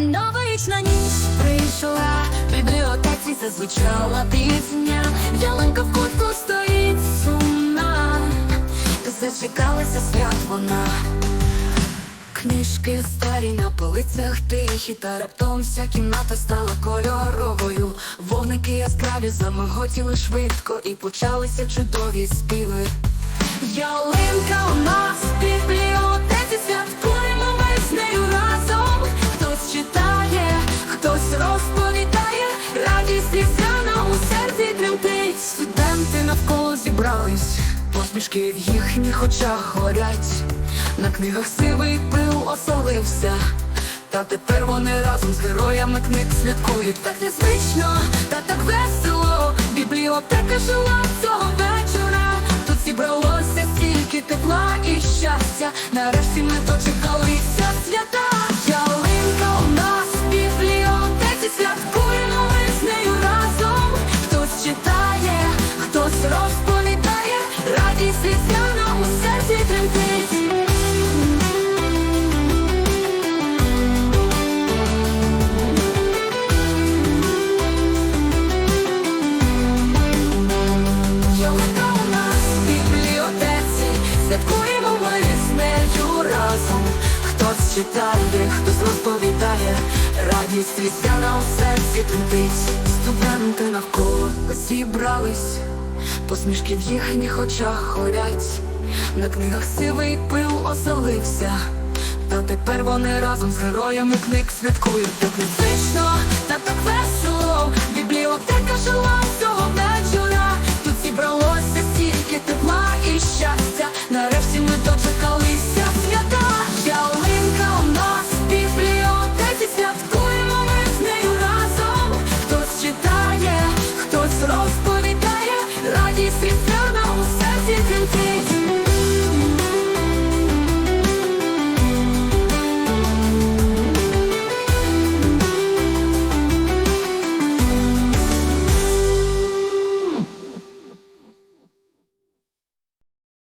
Новорічна ніч прийшла, в бібліотеці зазвучала пісня, ялинка в кутку стоїть сумна, зачекалася свят вона. Книжки старі на полицях тихі, та раптом вся кімната стала кольоровою. Вогники яскраві замиготіли швидко і почалися чудові співи. Ялинка у нас в навколо зібрались, посмішки в їхніх очах горять. На книгах сивий пил осолився. Та тепер вони разом з героями книг святкують так незвично, та так весело. Бібліотека жила цього вечора. Тут зібралося стільки тепла і щастя. Нарешті ми дочекалися Читає, хтось розповідає, радість різдвяна у серці тремтить. Студенти навколо зібрались, посмішки в їхніх очах горять. На книгах сивий пил оселився. Та тепер вони разом з героями книг святкують так незвично, та так весело. Читає, хтось